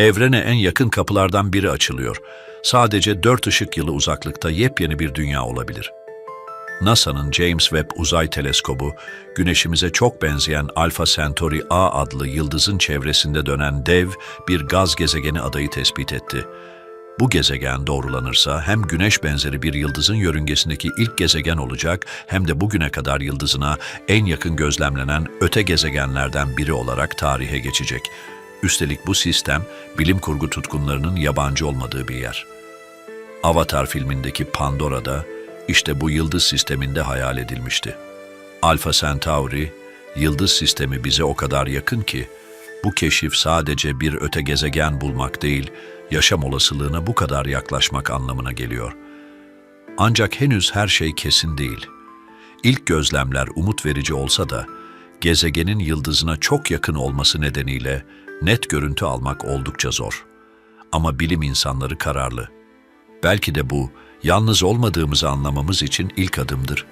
Evrene en yakın kapılardan biri açılıyor. Sadece dört ışık yılı uzaklıkta yepyeni bir dünya olabilir. NASA'nın James Webb Uzay Teleskobu, Güneşimize çok benzeyen Alpha Centauri A adlı yıldızın çevresinde dönen dev bir gaz gezegeni adayı tespit etti. Bu gezegen doğrulanırsa hem Güneş benzeri bir yıldızın yörüngesindeki ilk gezegen olacak hem de bugüne kadar yıldızına en yakın gözlemlenen öte gezegenlerden biri olarak tarihe geçecek. Üstelik bu sistem bilim kurgu tutkunlarının yabancı olmadığı bir yer. Avatar filmindeki Pandora'da işte bu yıldız sisteminde hayal edilmişti. Alpha Centauri, yıldız sistemi bize o kadar yakın ki, bu keşif sadece bir öte gezegen bulmak değil, yaşam olasılığına bu kadar yaklaşmak anlamına geliyor. Ancak henüz her şey kesin değil. İlk gözlemler umut verici olsa da, gezegenin yıldızına çok yakın olması nedeniyle net görüntü almak oldukça zor. Ama bilim insanları kararlı. Belki de bu, yalnız olmadığımızı anlamamız için ilk adımdır.